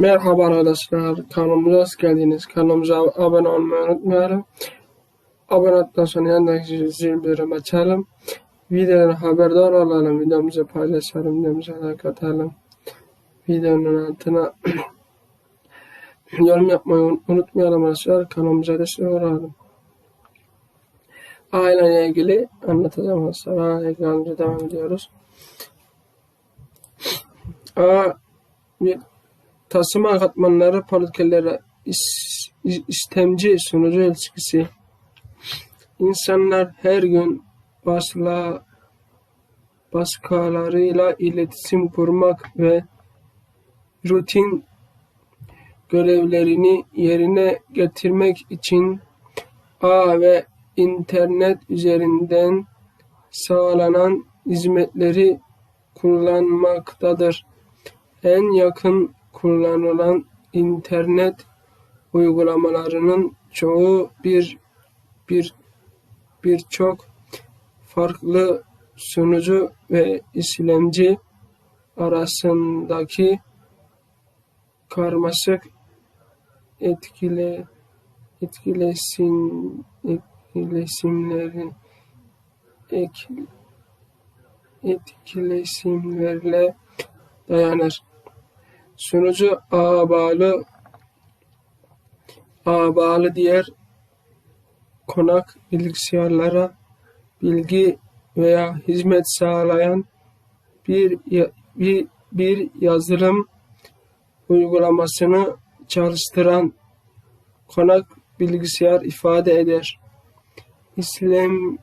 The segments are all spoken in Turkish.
Merhaba arkadaşlar, kanalımıza hoş geldiniz. Kanalımıza abone olmayı unutmayalım. Abone olduktan sonra yanındaki zil bildirim açalım. Videodan haberdar olalım, videomuzu paylaşalım, videomuza like atalım. Videonun altına yorum yapmayı unutmayalım arkadaşlar. Kanalımıza destek olalım. Aileyle ilgili anlatacağım arkadaşlar. Aileyle ilgili devam ediyoruz. A, bir taşıma katmanları is- istemci sonucu ilişkisi. İnsanlar her gün başla başkalarıyla iletişim kurmak ve rutin görevlerini yerine getirmek için ağ ve internet üzerinden sağlanan hizmetleri kullanmaktadır. En yakın kullanılan internet uygulamalarının çoğu bir bir birçok farklı sunucu ve işlemci arasındaki karmaşık etkile etkileşim etkileşimlerin ek, etkileşimlerle dayanır. Sunucu ağa bağlı ağa bağlı diğer konak bilgisayarlara bilgi veya hizmet sağlayan bir bir, bir yazılım uygulamasını çalıştıran konak bilgisayar ifade eder. İslam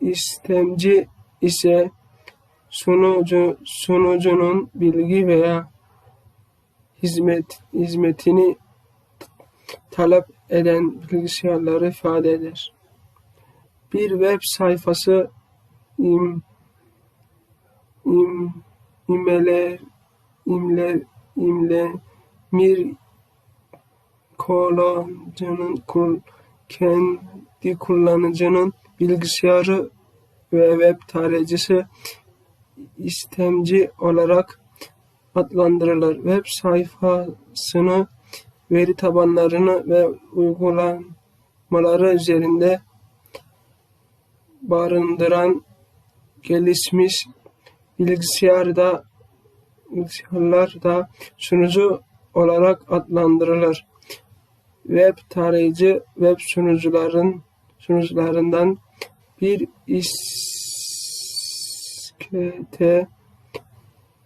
istemci ise sunucu sunucunun bilgi veya hizmet hizmetini talep eden bilgisayarları ifade eder. Bir web sayfası im, im, imler, imler, imle, mir kullanıcının kul, kendi kullanıcının bilgisayarı ve web tarayıcısı istemci olarak adlandırılır. Web sayfasını veri tabanlarını ve uygulamaları üzerinde barındıran gelişmiş bilgisayarda bilgisayarlar da sunucu olarak adlandırılır. Web tarayıcı web sunucuların sunucularından bir iskete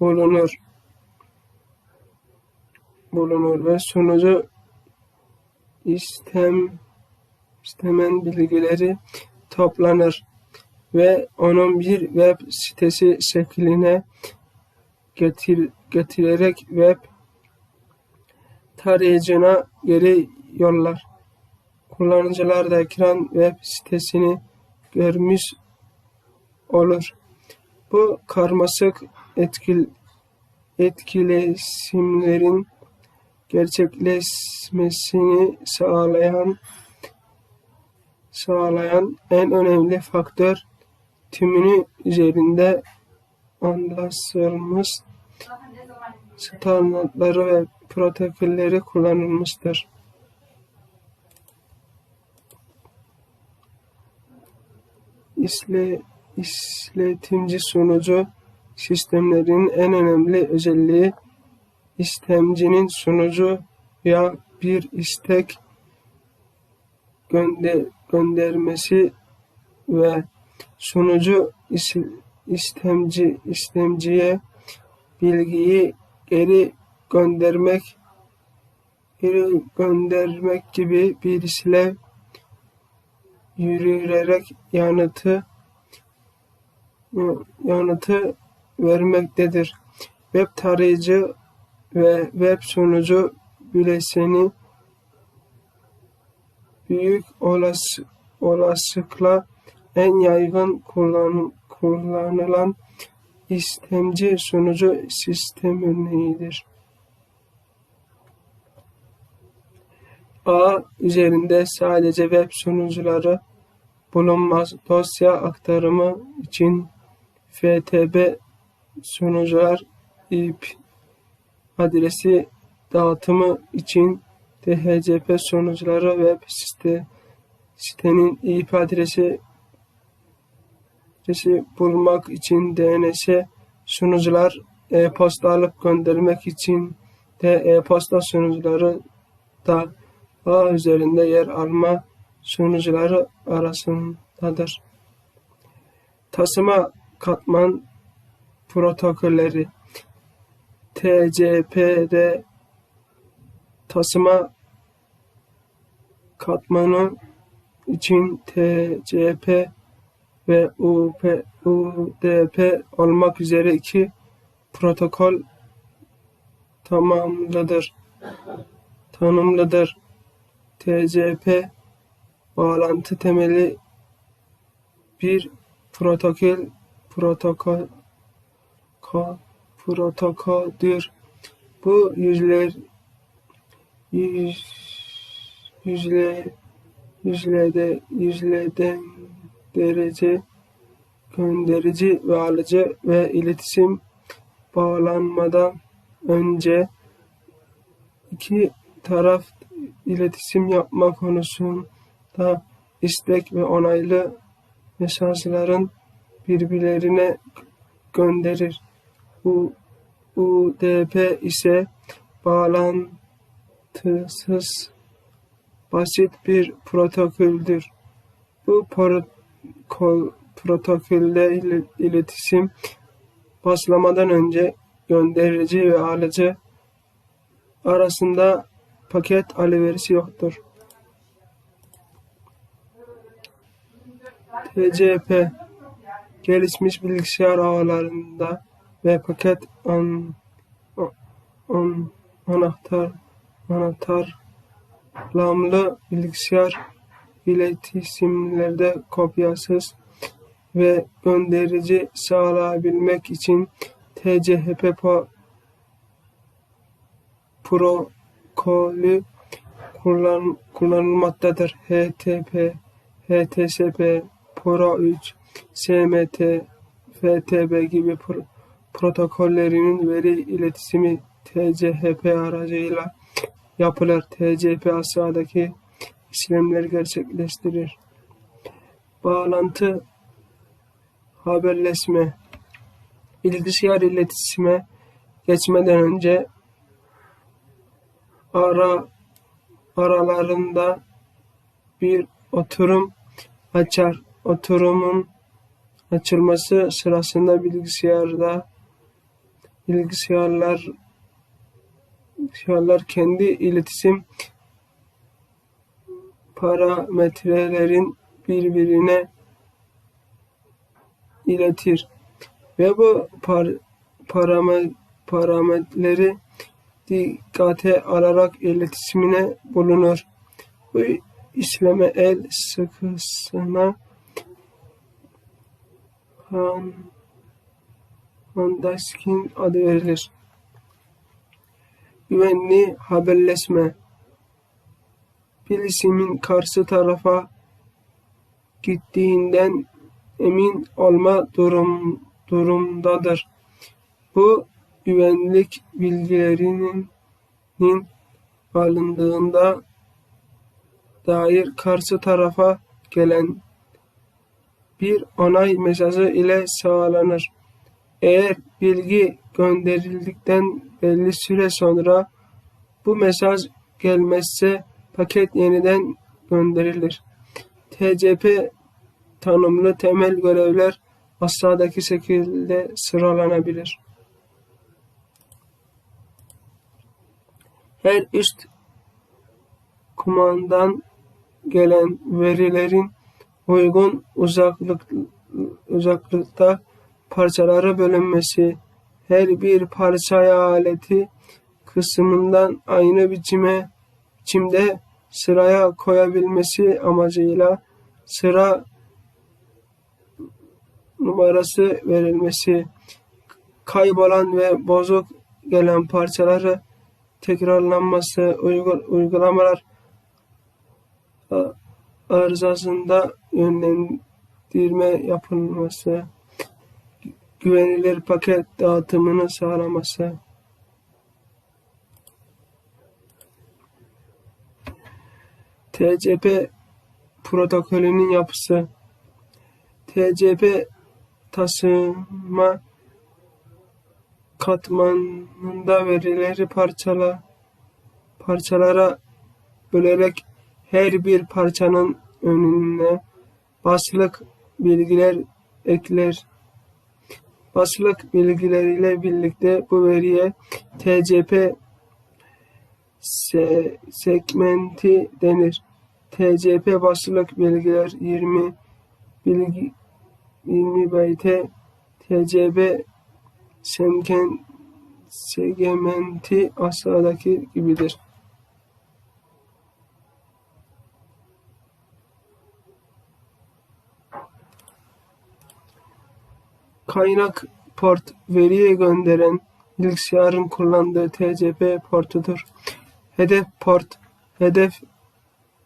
bulunur bulunur ve sunucu istem istemen bilgileri toplanır ve onun bir web sitesi şekline getir, getirerek web tarayıcına geri yollar. Kullanıcılar da ekran web sitesini görmüş olur. Bu karmaşık etkil, etkileşimlerin gerçekleşmesini sağlayan sağlayan en önemli faktör tümünü üzerinde anlaşılmış standartları ve protokolleri kullanılmıştır. İsle, işletimci sunucu sistemlerin en önemli özelliği istemcinin sunucuya bir istek gönder, göndermesi ve sunucu is- istemci istemciye bilgiyi geri göndermek geri göndermek gibi bir işlev yürüyerek yanıtı yanıtı vermektedir. Web tarayıcı ve web sunucu bileşeni büyük olası, olasılıkla en yaygın kullan, kullanılan istemci sunucu sistem örneğidir. A üzerinde sadece web sunucuları bulunmaz. Dosya aktarımı için FTP sunucular IP, adresi dağıtımı için DHCP sunucuları web site, sitenin IP adresi adresi bulmak için DNS sunucular e-posta alıp göndermek için de e-posta sunucuları da ağ üzerinde yer alma sunucuları arasındadır. Tasma katman protokolleri TCP'de tasma katmanı için TCP ve UP, UDP olmak üzere iki protokol tamamlıdır. Tanımlıdır. TCP bağlantı temeli bir protokol protokol ko, protokoldür. Bu yüzler yüz, yüzle yüzlede yüzleden derece gönderici ve alıcı ve iletişim bağlanmadan önce iki taraf iletişim yapma konusunda istek ve onaylı mesajların birbirlerine gönderir. U, UDP ise bağlantısız basit bir protokoldür. Bu protokol, protokolde iletişim başlamadan önce gönderici ve alıcı arasında paket alışverişi yoktur. TCP gelişmiş bilgisayar ağlarında ve paket an, an, anahtar anahtarlamlı bilgisayar iletişimlerde kopyasız ve gönderici sağlayabilmek için TCP protokolü kullan, kullanılmaktadır. HTTP, HTTP, Pora 3, SMT, FTP gibi pro protokollerinin veri iletişimi TCP aracıyla yapılır. TCP aşağıdaki işlemleri gerçekleştirir. Bağlantı, haberleşme, bilgisayar iletişime geçmeden önce ara aralarında bir oturum açar. Oturumun açılması sırasında bilgisayarda bilgisayarlar bilgisayarlar kendi iletişim parametrelerin birbirine iletir ve bu par parame parametreleri dikkate alarak iletişimine bulunur. Bu işleme el sıkısına Han Handaskin adı verilir. Güvenli haberleşme bilisimin karşı tarafa gittiğinden emin olma durum, durumdadır. Bu güvenlik bilgilerinin alındığında dair karşı tarafa gelen bir onay mesajı ile sağlanır. Eğer bilgi gönderildikten belli süre sonra bu mesaj gelmezse paket yeniden gönderilir. TCP tanımlı temel görevler aşağıdaki şekilde sıralanabilir. Her üst kumandan gelen verilerin uygun uzaklık, uzaklıkta parçalara bölünmesi, her bir parça aleti kısmından aynı biçime, biçimde sıraya koyabilmesi amacıyla sıra numarası verilmesi, kaybolan ve bozuk gelen parçaları tekrarlanması, uygulamalar arızasında yönlendirme yapılması, güvenilir paket dağıtımını sağlaması, TCP protokolünün yapısı, TCP taşıma katmanında verileri parçala, parçalara bölerek her bir parçanın önüne başlık bilgiler ekler. Başlık bilgileriyle birlikte bu veriye TCP se- segmenti denir. TCP başlık bilgiler 20 bilgi 20 byte TCP segmenti aşağıdaki gibidir. Kaynak port veriye gönderen bilgisayarın kullandığı TCP portudur. Hedef port hedef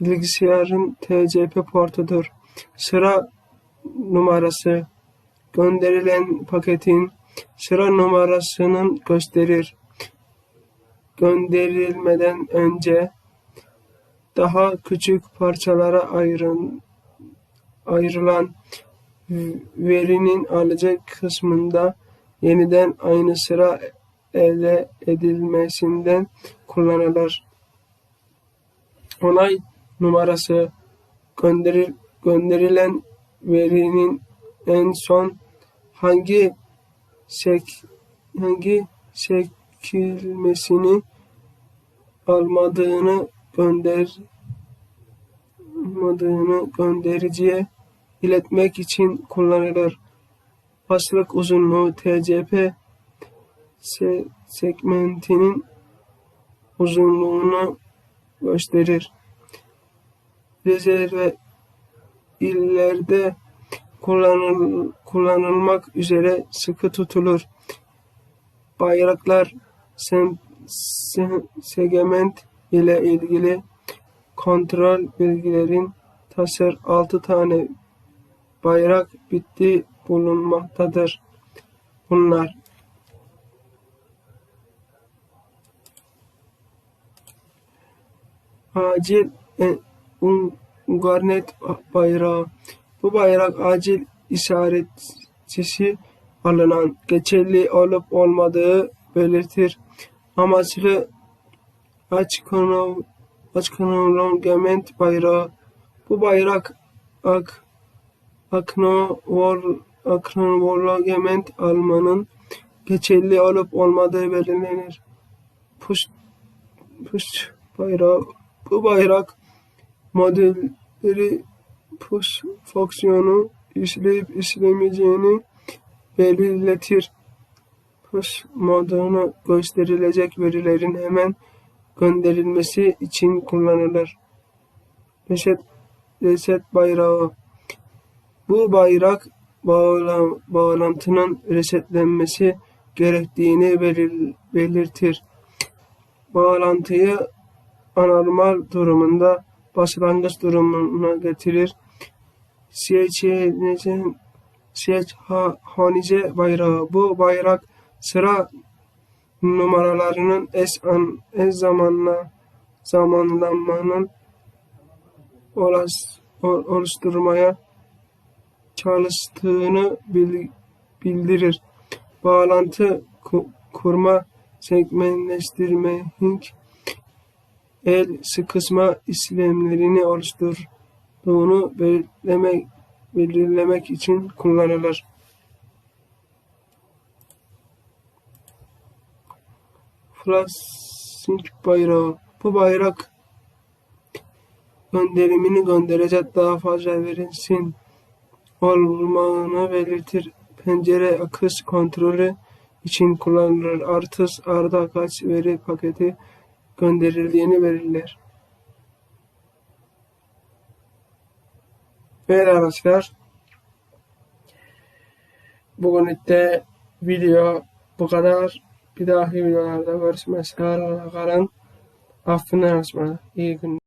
bilgisayarın TCP portudur. Sıra numarası gönderilen paketin sıra numarasının gösterir. Gönderilmeden önce daha küçük parçalara ayrın, ayrılan verinin alacak kısmında yeniden aynı sıra elde edilmesinden kullanılır. Onay numarası gönderir, gönderilen verinin en son hangi sek, hangi çekilmesini almadığını gönder almadığını göndericiye iletmek için kullanılır. Başlık uzunluğu TCP se- segmentinin uzunluğunu gösterir. Rezerve illerde kullanıl, kullanılmak üzere sıkı tutulur. Bayraklar sem, se- segment ile ilgili kontrol bilgilerin taşır 6 tane bayrak bitti bulunmaktadır. Bunlar acil e, un, garnet bayrağı. Bu bayrak acil işaretçisi alınan geçerli olup olmadığı belirtir. Amaçlı aç konu aç konumlament bayrağı. Bu bayrak ak aknovol aknovologement almanın geçerli olup olmadığı belirlenir. Push bayrağı. Bu bayrak modülleri push fonksiyonu işleyip işlemeyeceğini belirletir. Push modunu gösterilecek verilerin hemen gönderilmesi için kullanılır. Reset, reset bayrağı. Bu bayrak bağla, bağlantının resetlenmesi gerektiğini belir, belirtir. Bağlantıyı anormal durumunda başlangıç durumuna getirir. CHHNC bayrağı. Bu bayrak sıra numaralarının eş, an, eş zamanla zamanlamanın olas, oluşturmaya çalıştığını bildirir. Bağlantı kurma, segmentleştirme, el sıkışma işlemlerini oluşturduğunu belirlemek, belirlemek için kullanılır. Flashing bayrağı. Bu bayrak gönderimini gönderecek daha fazla verilsin olmağını belirtir. Pencere akış kontrolü için kullanılır. Artış arda kaç veri paketi gönderildiğini belirler. Evet arkadaşlar. Bugünlükte video bu kadar. Bir dahaki videolarda görüşmek üzere. Kalın. Affına ısmarladık. İyi günler.